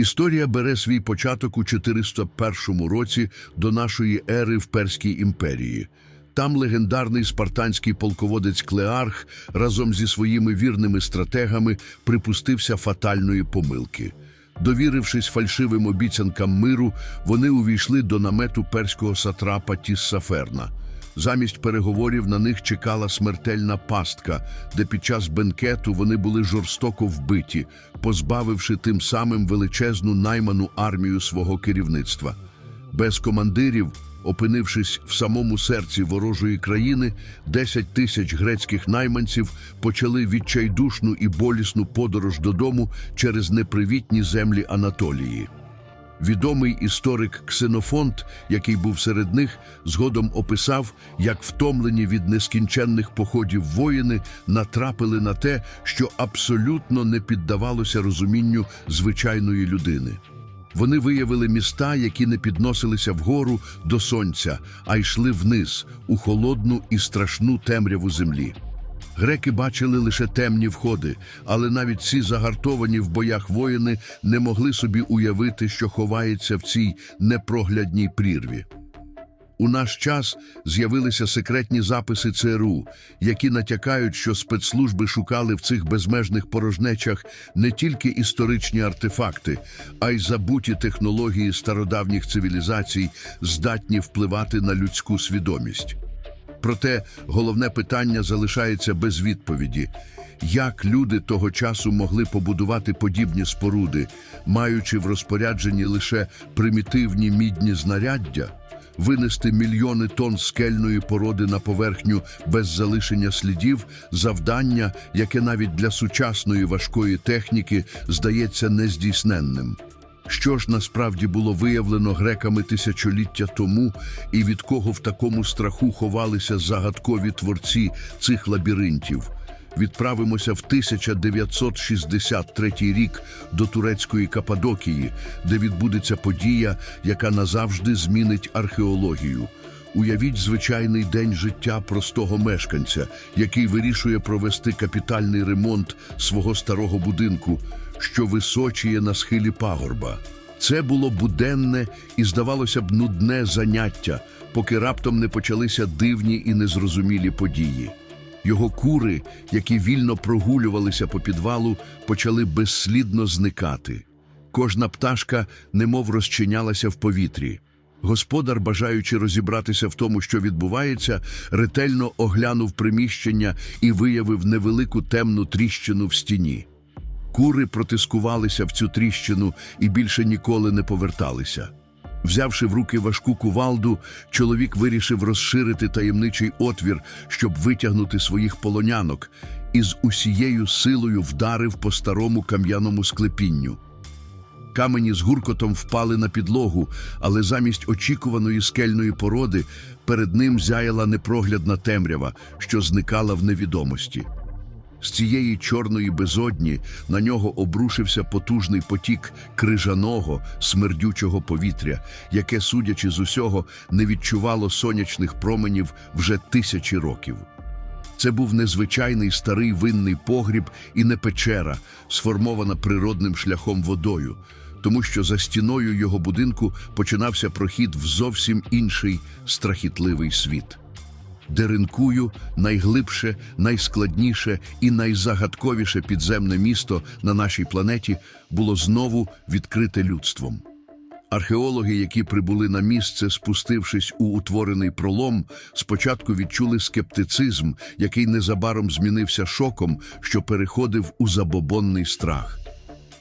Історія бере свій початок у 401 році до нашої ери в Перській імперії. Там легендарний спартанський полководець Клеарх разом зі своїми вірними стратегами припустився фатальної помилки. Довірившись фальшивим обіцянкам миру, вони увійшли до намету перського сатрапа Тіссаферна. Замість переговорів на них чекала смертельна пастка, де під час бенкету вони були жорстоко вбиті, позбавивши тим самим величезну найману армію свого керівництва. Без командирів, опинившись в самому серці ворожої країни, 10 тисяч грецьких найманців почали відчайдушну і болісну подорож додому через непривітні землі Анатолії. Відомий історик Ксенофонт, який був серед них, згодом описав, як втомлені від нескінченних походів воїни натрапили на те, що абсолютно не піддавалося розумінню звичайної людини. Вони виявили міста, які не підносилися вгору до сонця, а йшли вниз у холодну і страшну темряву землі. Греки бачили лише темні входи, але навіть ці загартовані в боях воїни не могли собі уявити, що ховається в цій непроглядній прірві. У наш час з'явилися секретні записи ЦРУ, які натякають, що спецслужби шукали в цих безмежних порожнечах не тільки історичні артефакти, а й забуті технології стародавніх цивілізацій, здатні впливати на людську свідомість. Проте головне питання залишається без відповіді. Як люди того часу могли побудувати подібні споруди, маючи в розпорядженні лише примітивні мідні знаряддя, винести мільйони тонн скельної породи на поверхню без залишення слідів, завдання, яке навіть для сучасної важкої техніки здається нездійсненним. Що ж насправді було виявлено греками тисячоліття тому, і від кого в такому страху ховалися загадкові творці цих лабіринтів? Відправимося в 1963 рік до турецької Кападокії, де відбудеться подія, яка назавжди змінить археологію. Уявіть звичайний день життя простого мешканця, який вирішує провести капітальний ремонт свого старого будинку, що височіє на схилі пагорба. Це було буденне і, здавалося б, нудне заняття, поки раптом не почалися дивні і незрозумілі події. Його кури, які вільно прогулювалися по підвалу, почали безслідно зникати. Кожна пташка немов розчинялася в повітрі. Господар, бажаючи розібратися в тому, що відбувається, ретельно оглянув приміщення і виявив невелику темну тріщину в стіні. Кури протискувалися в цю тріщину і більше ніколи не поверталися. Взявши в руки важку кувалду, чоловік вирішив розширити таємничий отвір, щоб витягнути своїх полонянок, і з усією силою вдарив по старому кам'яному склепінню. Камені з гуркотом впали на підлогу, але замість очікуваної скельної породи перед ним зяяла непроглядна темрява, що зникала в невідомості. З цієї чорної безодні на нього обрушився потужний потік крижаного, смердючого повітря, яке, судячи з усього, не відчувало сонячних променів вже тисячі років. Це був незвичайний старий винний погріб і не печера, сформована природним шляхом водою, тому що за стіною його будинку починався прохід в зовсім інший страхітливий світ. Деринкую найглибше, найскладніше і найзагадковіше підземне місто на нашій планеті було знову відкрите людством. Археологи, які прибули на місце, спустившись у утворений пролом, спочатку відчули скептицизм, який незабаром змінився шоком, що переходив у забобонний страх.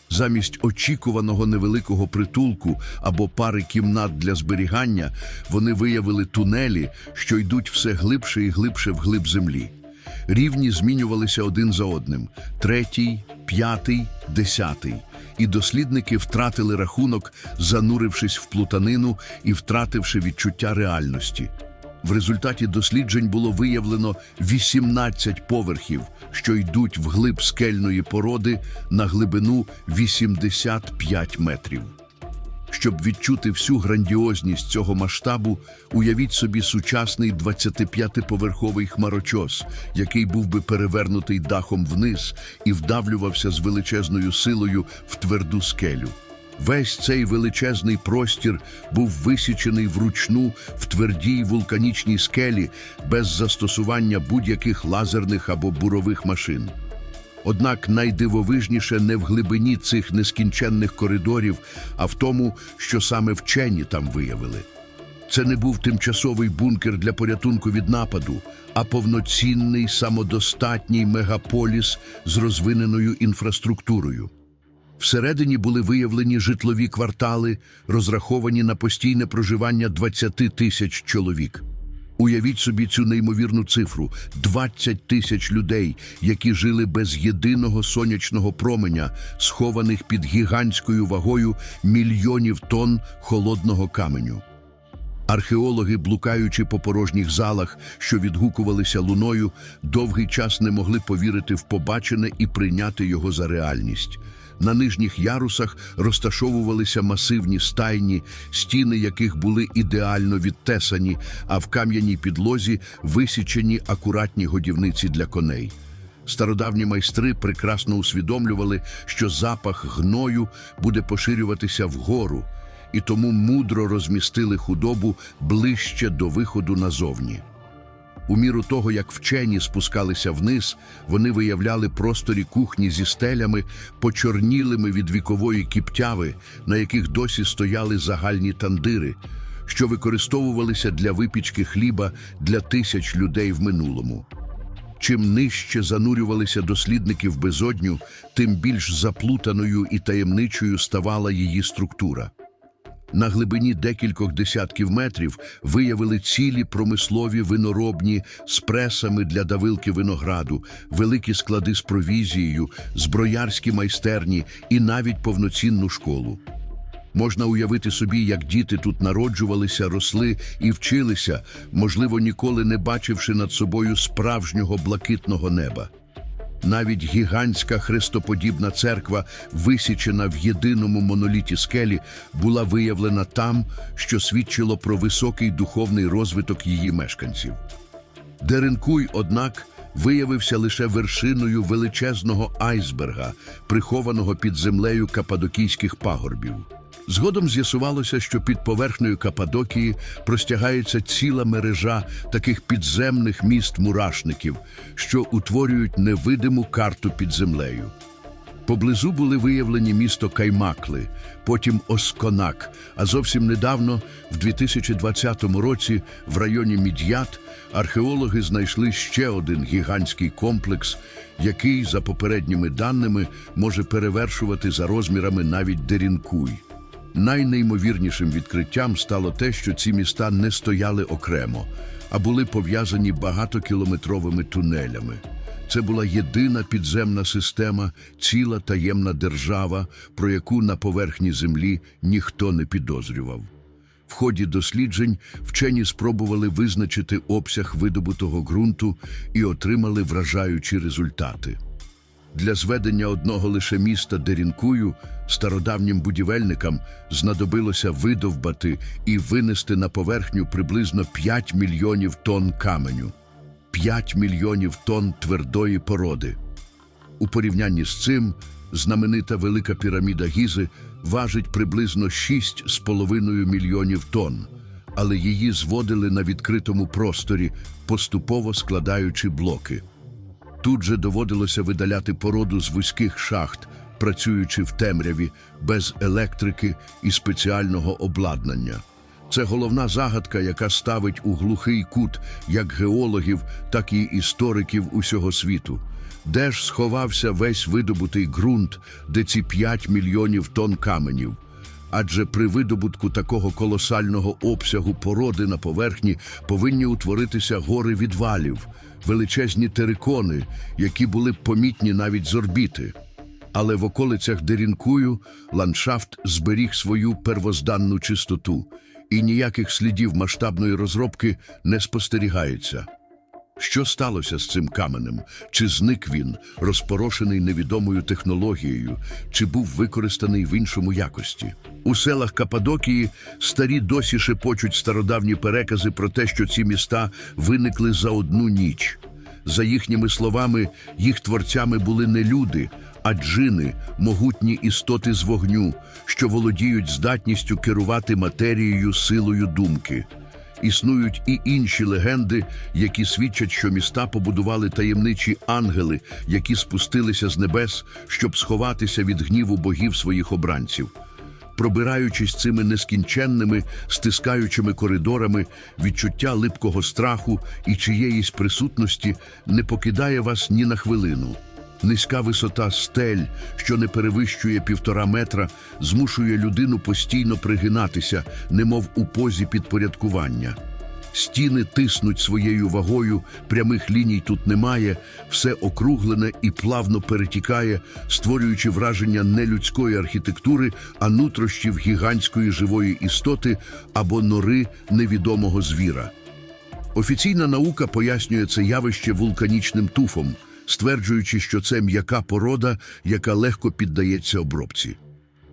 Замість очікуваного невеликого притулку або пари кімнат для зберігання вони виявили тунелі, що йдуть все глибше і глибше вглиб землі. Рівні змінювалися один за одним третій, п'ятий, десятий. І дослідники втратили рахунок, занурившись в плутанину і втративши відчуття реальності. В результаті досліджень було виявлено 18 поверхів, що йдуть вглиб скельної породи на глибину 85 метрів. Щоб відчути всю грандіозність цього масштабу, уявіть собі сучасний 25-поверховий хмарочос, який був би перевернутий дахом вниз і вдавлювався з величезною силою в тверду скелю. Весь цей величезний простір був висічений вручну в твердій вулканічній скелі без застосування будь-яких лазерних або бурових машин. Однак найдивовижніше не в глибині цих нескінченних коридорів, а в тому, що саме вчені там виявили. Це не був тимчасовий бункер для порятунку від нападу, а повноцінний самодостатній мегаполіс з розвиненою інфраструктурою. Всередині були виявлені житлові квартали, розраховані на постійне проживання 20 тисяч чоловік. Уявіть собі цю неймовірну цифру: 20 тисяч людей, які жили без єдиного сонячного променя, схованих під гігантською вагою мільйонів тонн холодного каменю. Археологи, блукаючи по порожніх залах, що відгукувалися луною, довгий час не могли повірити в побачене і прийняти його за реальність. На нижніх ярусах розташовувалися масивні стайні, стіни яких були ідеально відтесані, а в кам'яній підлозі висічені акуратні годівниці для коней. Стародавні майстри прекрасно усвідомлювали, що запах гною буде поширюватися вгору, і тому мудро розмістили худобу ближче до виходу назовні. У міру того, як вчені спускалися вниз, вони виявляли просторі кухні зі стелями, почорнілими від вікової кіптяви, на яких досі стояли загальні тандири, що використовувалися для випічки хліба для тисяч людей в минулому. Чим нижче занурювалися дослідники в безодню, тим більш заплутаною і таємничою ставала її структура. На глибині декількох десятків метрів виявили цілі промислові виноробні з пресами для давилки винограду, великі склади з провізією, зброярські майстерні і навіть повноцінну школу. Можна уявити собі, як діти тут народжувалися, росли і вчилися, можливо, ніколи не бачивши над собою справжнього блакитного неба. Навіть гігантська хрестоподібна церква, висічена в єдиному моноліті скелі, була виявлена там, що свідчило про високий духовний розвиток її мешканців. Деренкуй, однак, виявився лише вершиною величезного айсберга, прихованого під землею кападокійських пагорбів. Згодом з'ясувалося, що під поверхнею Кападокії простягається ціла мережа таких підземних міст-мурашників, що утворюють невидиму карту під землею. Поблизу були виявлені місто Каймакли, потім Осконак, а зовсім недавно, в 2020 році, в районі Мід'ят, археологи знайшли ще один гігантський комплекс, який, за попередніми даними, може перевершувати за розмірами навіть Дерінкуй. Найнеймовірнішим відкриттям стало те, що ці міста не стояли окремо, а були пов'язані багатокілометровими тунелями. Це була єдина підземна система, ціла таємна держава, про яку на поверхні землі ніхто не підозрював. В ході досліджень вчені спробували визначити обсяг видобутого ґрунту і отримали вражаючі результати. Для зведення одного лише міста Дерінкую стародавнім будівельникам знадобилося видовбати і винести на поверхню приблизно 5 мільйонів тонн каменю, 5 мільйонів тонн твердої породи. У порівнянні з цим знаменита велика піраміда Гізи важить приблизно 6,5 мільйонів тонн, але її зводили на відкритому просторі, поступово складаючи блоки. Тут же доводилося видаляти породу з вузьких шахт, працюючи в темряві, без електрики і спеціального обладнання. Це головна загадка, яка ставить у глухий кут як геологів, так і істориків усього світу. Де ж сховався весь видобутий ґрунт, де ці 5 мільйонів тонн каменів? Адже при видобутку такого колосального обсягу породи на поверхні повинні утворитися гори відвалів, величезні терикони, які були помітні навіть з орбіти. Але в околицях Дерінкую ландшафт зберіг свою первозданну чистоту, і ніяких слідів масштабної розробки не спостерігається. Що сталося з цим каменем? Чи зник він, розпорошений невідомою технологією, чи був використаний в іншому якості? У селах Кападокії старі досі шепочуть стародавні перекази про те, що ці міста виникли за одну ніч. За їхніми словами, їх творцями були не люди, а джини могутні істоти з вогню, що володіють здатністю керувати матерією силою думки. Існують і інші легенди, які свідчать, що міста побудували таємничі ангели, які спустилися з небес, щоб сховатися від гніву богів своїх обранців. Пробираючись цими нескінченними, стискаючими коридорами, відчуття липкого страху і чиєїсь присутності не покидає вас ні на хвилину. Низька висота стель, що не перевищує півтора метра, змушує людину постійно пригинатися, немов у позі підпорядкування. Стіни тиснуть своєю вагою, прямих ліній тут немає, все округлене і плавно перетікає, створюючи враження не людської архітектури, а нутрощів гігантської живої істоти або нори невідомого звіра. Офіційна наука пояснює це явище вулканічним туфом, стверджуючи, що це м'яка порода, яка легко піддається обробці.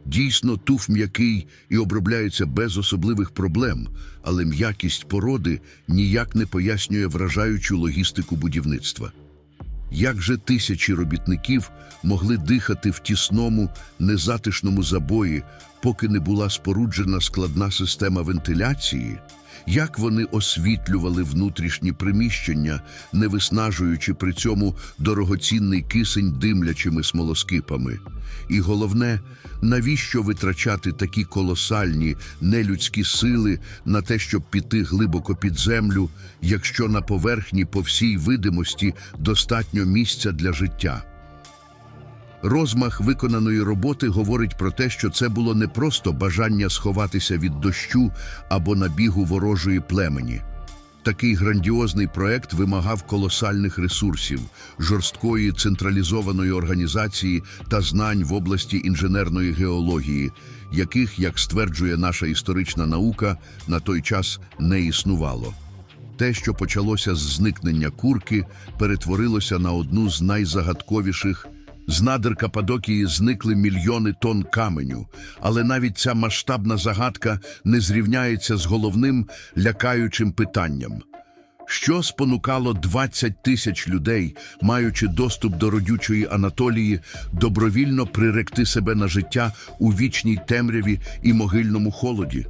Дійсно, туф м'який і обробляється без особливих проблем, але м'якість породи ніяк не пояснює вражаючу логістику будівництва. Як же тисячі робітників могли дихати в тісному, незатишному забої, поки не була споруджена складна система вентиляції? Як вони освітлювали внутрішні приміщення, не виснажуючи при цьому дорогоцінний кисень димлячими смолоскипами? І головне, навіщо витрачати такі колосальні нелюдські сили на те, щоб піти глибоко під землю, якщо на поверхні по всій видимості достатньо місця для життя? Розмах виконаної роботи говорить про те, що це було не просто бажання сховатися від дощу або набігу ворожої племені. Такий грандіозний проект вимагав колосальних ресурсів, жорсткої централізованої організації та знань в області інженерної геології, яких, як стверджує наша історична наука, на той час не існувало. Те, що почалося з зникнення курки, перетворилося на одну з найзагадковіших. З надр Каппадокії зникли мільйони тонн каменю, але навіть ця масштабна загадка не зрівняється з головним лякаючим питанням. Що спонукало 20 тисяч людей, маючи доступ до родючої Анатолії, добровільно приректи себе на життя у вічній темряві і могильному холоді?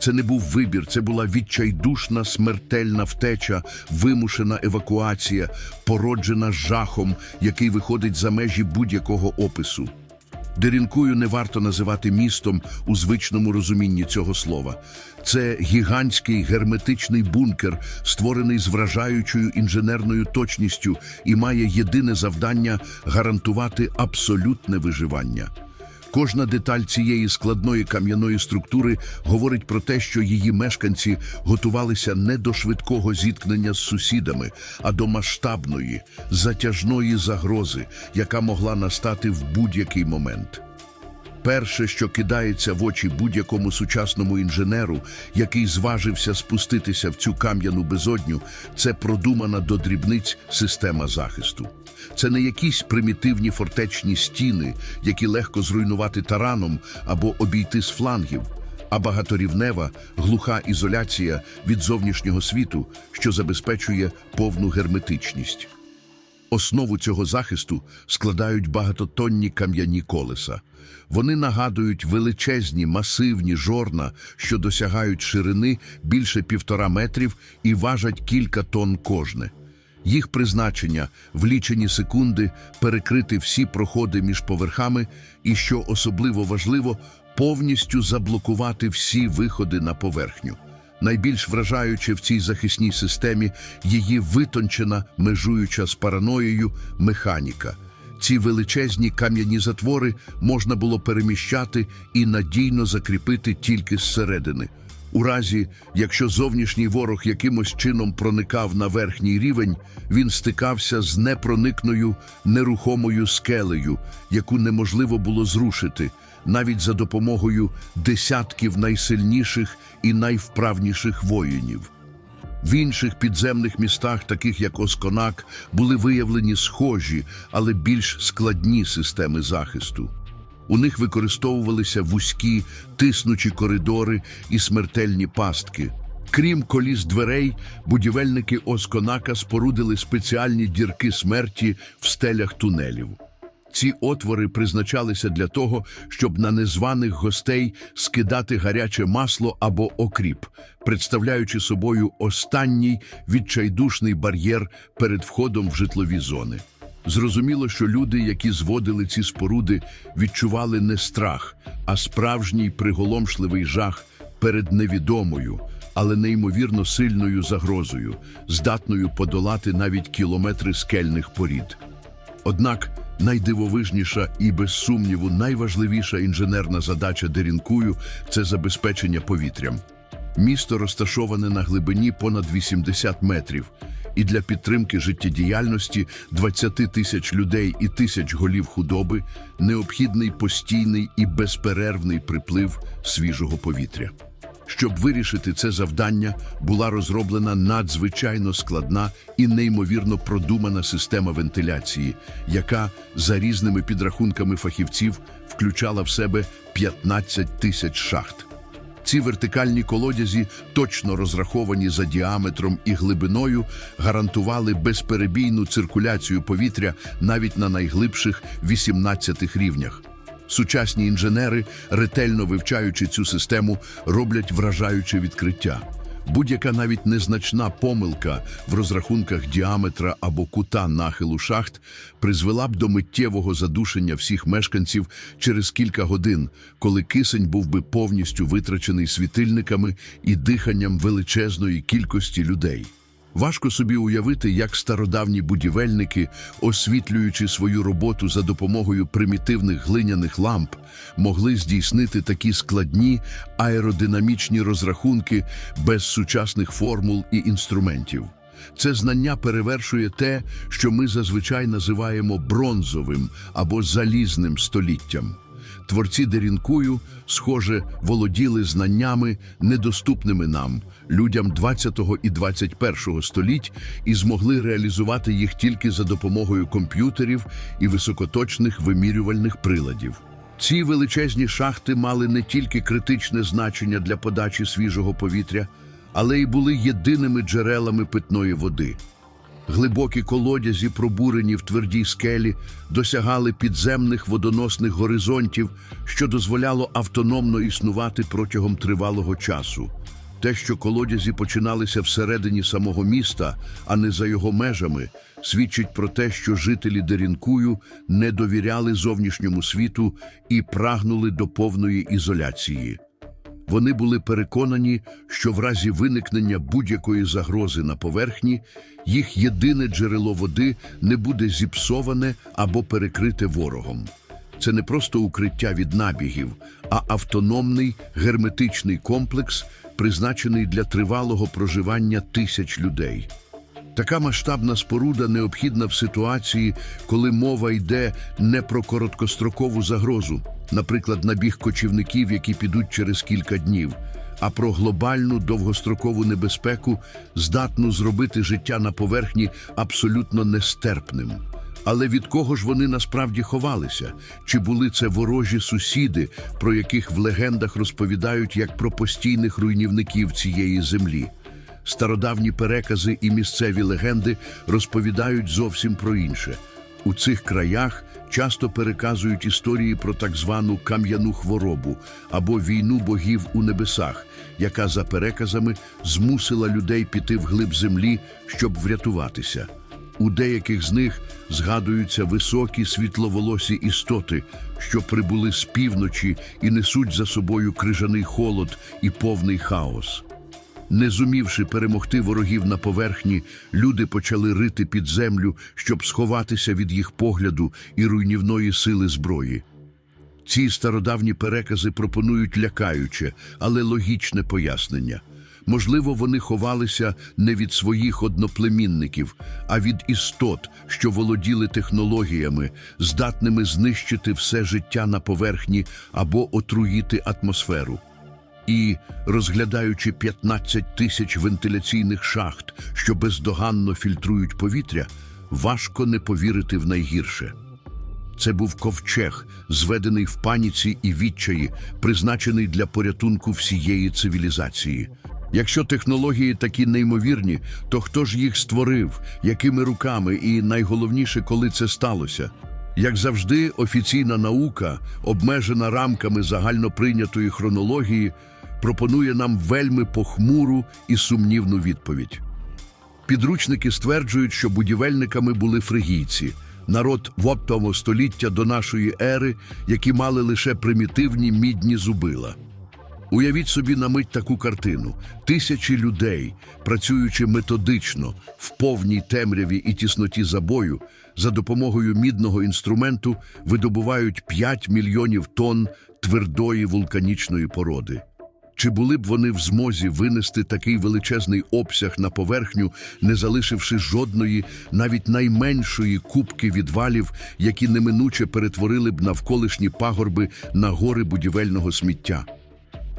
Це не був вибір, це була відчайдушна смертельна втеча, вимушена евакуація, породжена жахом, який виходить за межі будь-якого опису. Дерінкую не варто називати містом у звичному розумінні цього слова. Це гігантський герметичний бункер, створений з вражаючою інженерною точністю і має єдине завдання гарантувати абсолютне виживання. Кожна деталь цієї складної кам'яної структури говорить про те, що її мешканці готувалися не до швидкого зіткнення з сусідами, а до масштабної, затяжної загрози, яка могла настати в будь-який момент. Перше, що кидається в очі будь-якому сучасному інженеру, який зважився спуститися в цю кам'яну безодню, це продумана до дрібниць система захисту. Це не якісь примітивні фортечні стіни, які легко зруйнувати тараном або обійти з флангів, а багаторівнева, глуха ізоляція від зовнішнього світу, що забезпечує повну герметичність. Основу цього захисту складають багатотонні кам'яні колеса. Вони нагадують величезні масивні жорна, що досягають ширини більше півтора метрів і важать кілька тонн кожне. Їх призначення в лічені секунди перекрити всі проходи між поверхами і, що особливо важливо, повністю заблокувати всі виходи на поверхню. Найбільш вражаюче в цій захисній системі її витончена, межуюча з параноєю механіка. Ці величезні кам'яні затвори можна було переміщати і надійно закріпити тільки зсередини. У разі, якщо зовнішній ворог якимось чином проникав на верхній рівень, він стикався з непроникною нерухомою скелею, яку неможливо було зрушити, навіть за допомогою десятків найсильніших і найвправніших воїнів. В інших підземних містах, таких як Осконак, були виявлені схожі, але більш складні системи захисту. У них використовувалися вузькі, тиснучі коридори і смертельні пастки. Крім коліс дверей, будівельники Осконака спорудили спеціальні дірки смерті в стелях тунелів. Ці отвори призначалися для того, щоб на незваних гостей скидати гаряче масло або окріп, представляючи собою останній відчайдушний бар'єр перед входом в житлові зони. Зрозуміло, що люди, які зводили ці споруди, відчували не страх, а справжній приголомшливий жах перед невідомою, але неймовірно сильною загрозою, здатною подолати навіть кілометри скельних порід. Однак найдивовижніша і, без сумніву, найважливіша інженерна задача Дерінкую – це забезпечення повітрям. Місто розташоване на глибині понад 80 метрів, і для підтримки життєдіяльності 20 тисяч людей і тисяч голів худоби необхідний постійний і безперервний приплив свіжого повітря. Щоб вирішити це завдання, була розроблена надзвичайно складна і неймовірно продумана система вентиляції, яка, за різними підрахунками фахівців, включала в себе 15 тисяч шахт. Ці вертикальні колодязі, точно розраховані за діаметром і глибиною, гарантували безперебійну циркуляцію повітря навіть на найглибших 18 рівнях. Сучасні інженери, ретельно вивчаючи цю систему, роблять вражаюче відкриття. Будь-яка навіть незначна помилка в розрахунках діаметра або кута нахилу шахт призвела б до миттєвого задушення всіх мешканців через кілька годин, коли кисень був би повністю витрачений світильниками і диханням величезної кількості людей. Важко собі уявити, як стародавні будівельники, освітлюючи свою роботу за допомогою примітивних глиняних ламп, могли здійснити такі складні аеродинамічні розрахунки без сучасних формул і інструментів. Це знання перевершує те, що ми зазвичай називаємо бронзовим або залізним століттям. Творці Дерінкую, схоже, володіли знаннями, недоступними нам, людям 20 і 21 століть, і змогли реалізувати їх тільки за допомогою комп'ютерів і високоточних вимірювальних приладів. Ці величезні шахти мали не тільки критичне значення для подачі свіжого повітря, але й були єдиними джерелами питної води. Глибокі колодязі, пробурені в твердій скелі, досягали підземних водоносних горизонтів, що дозволяло автономно існувати протягом тривалого часу. Те, що колодязі починалися всередині самого міста, а не за його межами, свідчить про те, що жителі Дерінкую не довіряли зовнішньому світу і прагнули до повної ізоляції. Вони були переконані, що в разі виникнення будь-якої загрози на поверхні їх єдине джерело води не буде зіпсоване або перекрите ворогом. Це не просто укриття від набігів, а автономний герметичний комплекс, призначений для тривалого проживання тисяч людей. Така масштабна споруда необхідна в ситуації, коли мова йде не про короткострокову загрозу, наприклад, набіг кочівників, які підуть через кілька днів, а про глобальну довгострокову небезпеку, здатну зробити життя на поверхні абсолютно нестерпним. Але від кого ж вони насправді ховалися? Чи були це ворожі сусіди, про яких в легендах розповідають як про постійних руйнівників цієї землі? Стародавні перекази і місцеві легенди розповідають зовсім про інше. У цих краях часто переказують історії про так звану кам'яну хворобу або війну богів у небесах, яка за переказами змусила людей піти вглиб землі, щоб врятуватися. У деяких з них згадуються високі світловолосі істоти, що прибули з півночі і несуть за собою крижаний холод і повний хаос. Не зумівши перемогти ворогів на поверхні, люди почали рити під землю, щоб сховатися від їх погляду і руйнівної сили зброї. Ці стародавні перекази пропонують лякаюче, але логічне пояснення. Можливо, вони ховалися не від своїх одноплемінників, а від істот, що володіли технологіями, здатними знищити все життя на поверхні або отруїти атмосферу. І, розглядаючи 15 тисяч вентиляційних шахт, що бездоганно фільтрують повітря, важко не повірити в найгірше. Це був ковчег, зведений в паніці і відчаї, призначений для порятунку всієї цивілізації. Якщо технології такі неймовірні, то хто ж їх створив, якими руками і найголовніше, коли це сталося? Як завжди, офіційна наука, обмежена рамками загальноприйнятої хронології, пропонує нам вельми похмуру і сумнівну відповідь. Підручники стверджують, що будівельниками були фригійці, народ воптового століття до нашої ери, які мали лише примітивні мідні зубила. Уявіть собі на мить таку картину: тисячі людей, працюючи методично в повній темряві і тісноті забою, за допомогою мідного інструменту видобувають 5 мільйонів тонн твердої вулканічної породи. Чи були б вони в змозі винести такий величезний обсяг на поверхню, не залишивши жодної, навіть найменшої кубки відвалів, які неминуче перетворили б навколишні пагорби на гори будівельного сміття?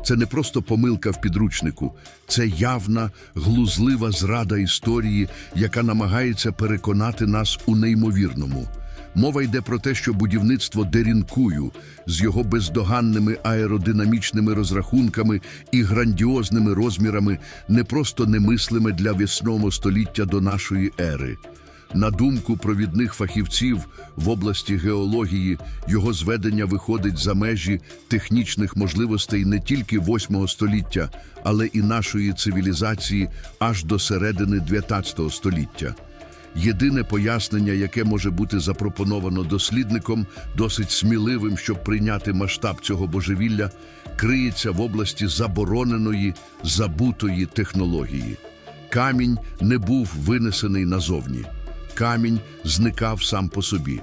Це не просто помилка в підручнику, це явна, глузлива зрада історії, яка намагається переконати нас у неймовірному. Мова йде про те, що будівництво Дерінкую з його бездоганними аеродинамічними розрахунками і грандіозними розмірами не просто немислиме для вісного століття до нашої ери. На думку провідних фахівців в області геології, його зведення виходить за межі технічних можливостей не тільки 8 століття, але і нашої цивілізації аж до середини 19 століття. Єдине пояснення, яке може бути запропоновано дослідником, досить сміливим, щоб прийняти масштаб цього божевілля, криється в області забороненої, забутої технології. Камінь не був винесений назовні. Камінь зникав сам по собі.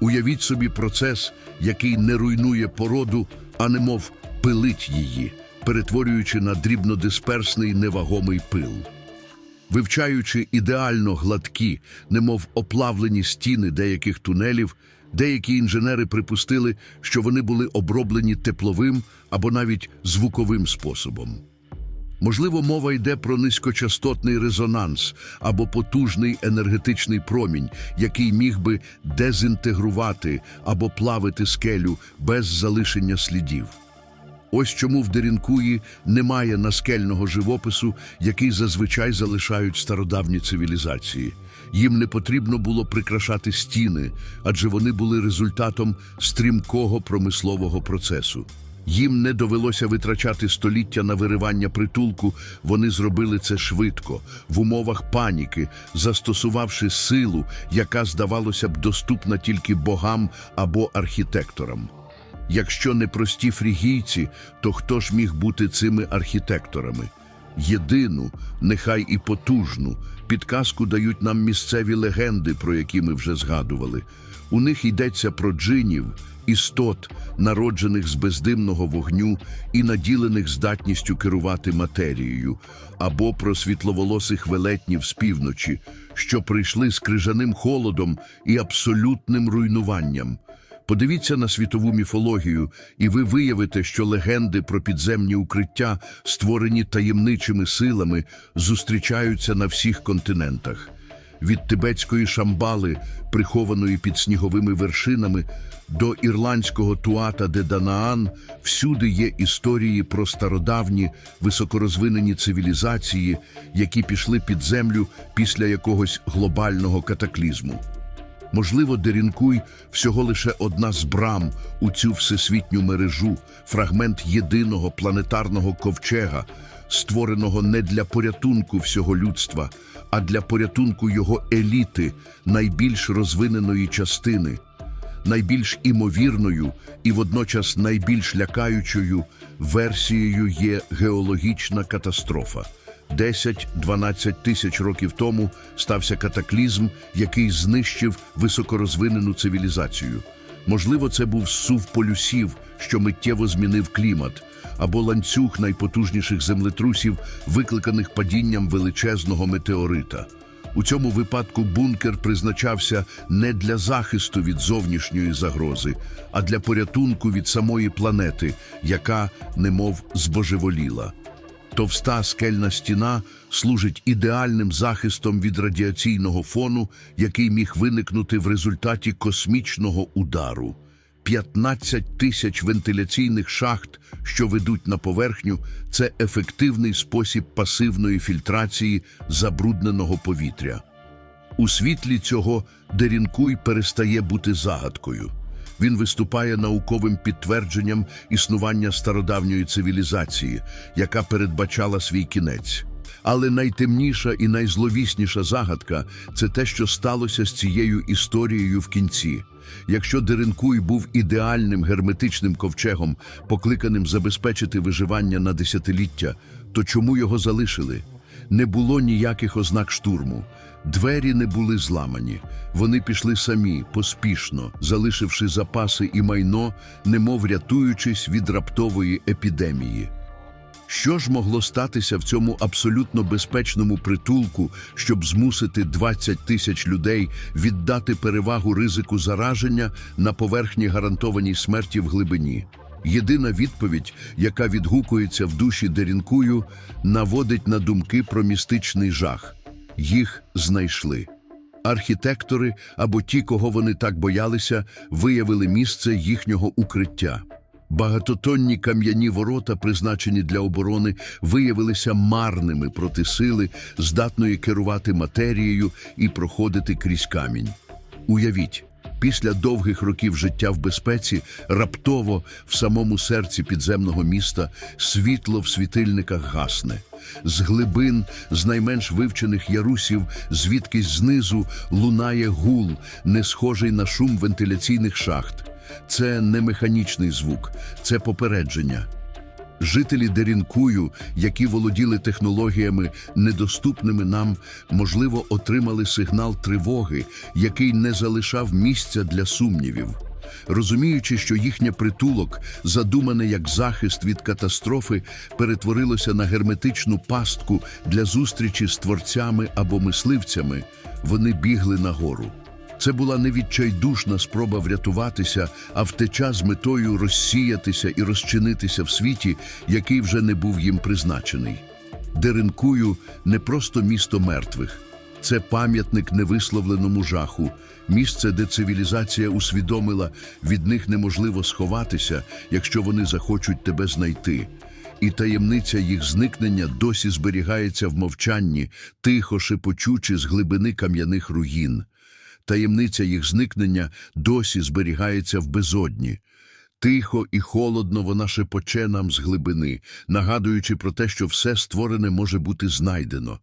Уявіть собі процес, який не руйнує породу, а немов пилить її, перетворюючи на дрібнодисперсний невагомий пил. Вивчаючи ідеально гладкі, немов оплавлені стіни деяких тунелів, деякі інженери припустили, що вони були оброблені тепловим або навіть звуковим способом. Можливо, мова йде про низькочастотний резонанс або потужний енергетичний промінь, який міг би дезінтегрувати або плавити скелю без залишення слідів. Ось чому в Дерінкуї немає наскельного живопису, який зазвичай залишають стародавні цивілізації. Їм не потрібно було прикрашати стіни, адже вони були результатом стрімкого промислового процесу. Їм не довелося витрачати століття на виривання притулку, вони зробили це швидко, в умовах паніки, застосувавши силу, яка, здавалося б, доступна тільки богам або архітекторам. Якщо не прості фрігійці, то хто ж міг бути цими архітекторами? Єдину, нехай і потужну, підказку дають нам місцеві легенди, про які ми вже згадували. У них йдеться про джинів, істот, народжених з бездимного вогню і наділених здатністю керувати матерією, або про світловолосих велетнів з півночі, що прийшли з крижаним холодом і абсолютним руйнуванням. Подивіться на світову міфологію, і ви виявите, що легенди про підземні укриття, створені таємничими силами, зустрічаються на всіх континентах. Від тибетської шамбали, прихованої під сніговими вершинами, до ірландського туата де Данаан, всюди є історії про стародавні, високорозвинені цивілізації, які пішли під землю після якогось глобального катаклізму. Можливо, Дерінкуй всього лише одна з брам у цю всесвітню мережу, фрагмент єдиного планетарного ковчега, створеного не для порятунку всього людства, а для порятунку його еліти, найбільш розвиненої частини. Найбільш імовірною і водночас найбільш лякаючою версією є геологічна катастрофа. 10-12 тисяч років тому стався катаклізм, який знищив високорозвинену цивілізацію. Можливо, це був сув полюсів, що миттєво змінив клімат, або ланцюг найпотужніших землетрусів, викликаних падінням величезного метеорита. У цьому випадку бункер призначався не для захисту від зовнішньої загрози, а для порятунку від самої планети, яка немов збожеволіла. Товста скельна стіна служить ідеальним захистом від радіаційного фону, який міг виникнути в результаті космічного удару. 15 тисяч вентиляційних шахт, що ведуть на поверхню, це ефективний спосіб пасивної фільтрації забрудненого повітря. У світлі цього Дерінкуй перестає бути загадкою. Він виступає науковим підтвердженням існування стародавньої цивілізації, яка передбачала свій кінець. Але найтемніша і найзловісніша загадка це те, що сталося з цією історією в кінці. Якщо Деренкуй був ідеальним герметичним ковчегом, покликаним забезпечити виживання на десятиліття, то чому його залишили? Не було ніяких ознак штурму. Двері не були зламані. Вони пішли самі, поспішно, залишивши запаси і майно, немов рятуючись від раптової епідемії. Що ж могло статися в цьому абсолютно безпечному притулку, щоб змусити 20 тисяч людей віддати перевагу ризику зараження на поверхні гарантованій смерті в глибині? Єдина відповідь, яка відгукується в душі Дерінкую, наводить на думки про містичний жах. Їх знайшли. Архітектори або ті, кого вони так боялися, виявили місце їхнього укриття. Багатотонні кам'яні ворота, призначені для оборони, виявилися марними проти сили, здатної керувати матерією і проходити крізь камінь. Уявіть, після довгих років життя в безпеці, раптово в самому серці підземного міста світло в світильниках гасне. З глибин, з найменш вивчених ярусів, звідкись знизу лунає гул, не схожий на шум вентиляційних шахт. Це не механічний звук, це попередження. Жителі Дерінкую, які володіли технологіями, недоступними нам, можливо, отримали сигнал тривоги, який не залишав місця для сумнівів. Розуміючи, що їхнє притулок, задумане як захист від катастрофи, перетворилося на герметичну пастку для зустрічі з творцями або мисливцями, вони бігли нагору. Це була не відчайдушна спроба врятуватися, а втеча з метою розсіятися і розчинитися в світі, який вже не був їм призначений. Деренкую не просто місто мертвих, це пам'ятник невисловленому жаху, місце, де цивілізація усвідомила, від них неможливо сховатися, якщо вони захочуть тебе знайти. І таємниця їх зникнення досі зберігається в мовчанні, тихо шепочучи з глибини кам'яних руїн. Таємниця їх зникнення досі зберігається в безодні. Тихо і холодно вона шепоче нам з глибини, нагадуючи про те, що все створене може бути знайдено.